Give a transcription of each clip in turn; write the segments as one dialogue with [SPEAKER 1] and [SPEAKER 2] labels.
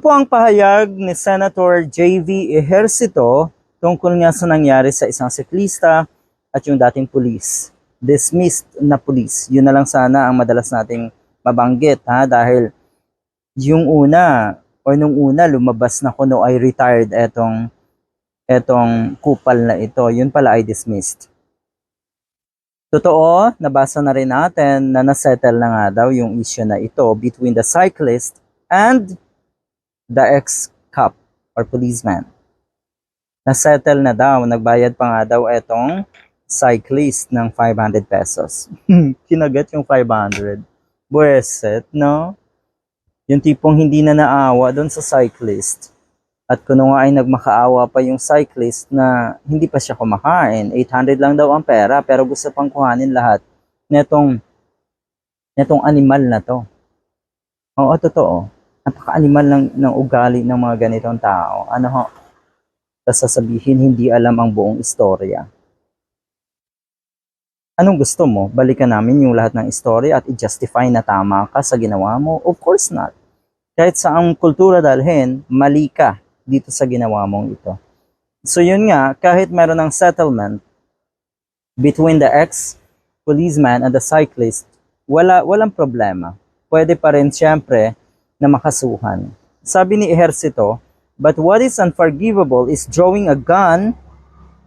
[SPEAKER 1] po ang pahayag ni Senator J.V. Ejercito tungkol nga sa nangyari sa isang siklista at yung dating pulis. Dismissed na pulis. Yun na lang sana ang madalas nating mabanggit ha dahil yung una o nung una lumabas na kuno ay retired etong etong kupal na ito. Yun pala ay dismissed. Totoo, nabasa na rin natin na nasettle na nga daw yung issue na ito between the cyclist and the ex-cop or policeman. Nasettle na daw, nagbayad pa nga daw etong cyclist ng 500 pesos. Kinagat yung 500. Buweset, no? Yung tipong hindi na naawa doon sa cyclist. At kuno nga ay nagmakaawa pa yung cyclist na hindi pa siya kumakain. 800 lang daw ang pera pero gusto pang kuhanin lahat netong netong animal na to. Oo, totoo. Napaka-animal ng, ng ugali ng mga ganitong tao. Ano ho? Tapos sasabihin, hindi alam ang buong istorya. Anong gusto mo? Balikan namin yung lahat ng istorya at i-justify na tama ka sa ginawa mo? Of course not. Kahit sa ang kultura dalhin, mali ka dito sa ginawa mong ito. So yun nga, kahit meron ng settlement between the ex-policeman and the cyclist, wala, walang problema. Pwede pa rin siyempre na makasuhan. Sabi ni Ejercito, but what is unforgivable is drawing a gun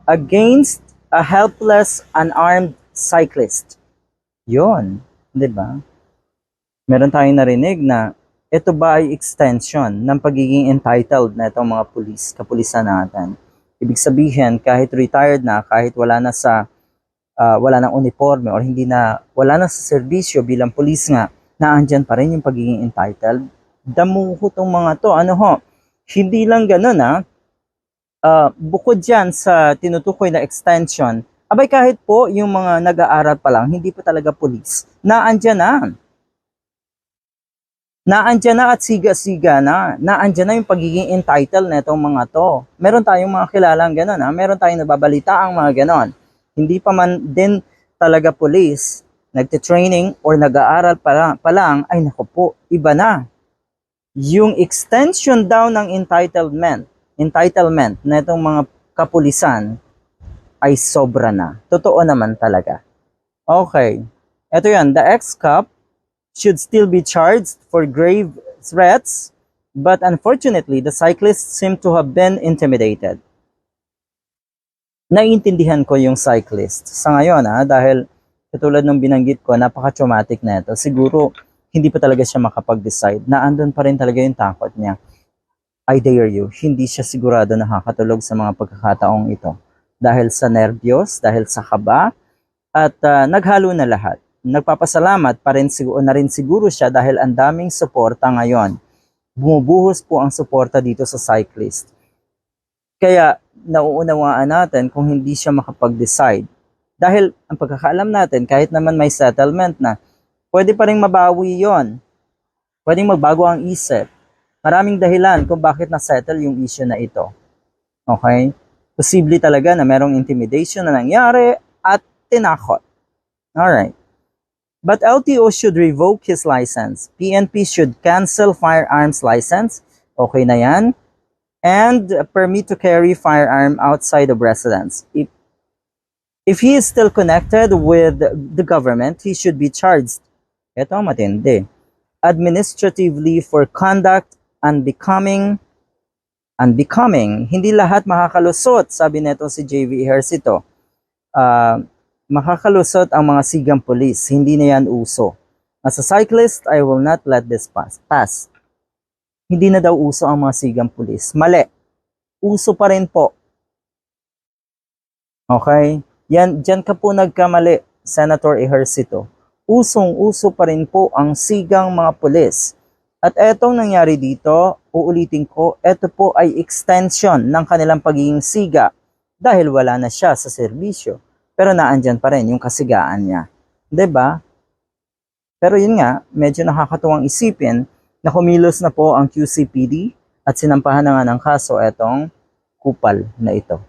[SPEAKER 1] against a helpless, unarmed cyclist. Yon, 'di ba? Meron tayong narinig na ito ba ay extension ng pagiging entitled na itong mga pulis, kapulisan natin. Ibig sabihin, kahit retired na, kahit wala na sa ah, wala nang uniforme or hindi na wala na sa serbisyo bilang pulis nga, naandyan pa rin yung pagiging entitled. Damuho tong mga to. Ano ho? Hindi lang ganun ha. Ah, bukod dyan sa tinutukoy na extension, abay kahit po yung mga nag-aaral pa lang, hindi pa talaga pulis, naandyan na. Naandyan na at siga-siga na. Naandyan na yung pagiging entitled na itong mga to. Meron tayong mga kilalang gano'n ha. Meron tayong nababalita ang mga gano'n. Hindi pa man din talaga pulis, nagte-training or nag-aaral pa pa lang, ay naku po, iba na. Yung extension daw ng entitlement, entitlement na itong mga kapulisan ay sobra na. Totoo naman talaga. Okay. Ito yan, the ex-cop should still be charged for grave threats, but unfortunately, the cyclists seem to have been intimidated. Naiintindihan ko yung cyclist sa ngayon ha, dahil katulad ng binanggit ko, napaka-traumatic na ito. Siguro, hindi pa talaga siya makapag-decide. Naandun pa rin talaga yung takot niya. I dare you, hindi siya sigurado nakakatulog sa mga pagkakataong ito. Dahil sa nervyos, dahil sa kaba, at ah, naghalo na lahat nagpapasalamat pa rin siguro na rin siguro siya dahil ang daming suporta ngayon. Bumubuhos po ang suporta dito sa cyclist. Kaya nauunawaan natin kung hindi siya makapag-decide. Dahil ang pagkakaalam natin, kahit naman may settlement na, pwede pa rin mabawi yon. Pwedeng magbago ang isip. Maraming dahilan kung bakit na-settle yung issue na ito. Okay? Posible talaga na merong intimidation na nangyari at tinakot. Alright. But LTO should revoke his license. PNP should cancel firearms license. Okay na yan. And permit to carry firearm outside of residence. If, if he is still connected with the government, he should be charged. Ito ang matindi. Administratively for conduct unbecoming unbecoming. Hindi lahat makakalusot, sabi nito si JV Ejercito. Uh, makakalusot ang mga sigang pulis. Hindi na yan uso. As a cyclist, I will not let this pass. pass. Hindi na daw uso ang mga sigang pulis. Mali. Uso pa rin po. Okay? Yan, dyan ka po nagkamali, Senator Ejercito. Usong-uso pa rin po ang sigang mga pulis. At etong nangyari dito, uulitin ko, ito po ay extension ng kanilang pagiging siga dahil wala na siya sa serbisyo pero naandyan pa rin yung kasigaan niya. ba? Pero yun nga, medyo nakakatuwang isipin na kumilos na po ang QCPD at sinampahan na nga ng kaso etong kupal na ito.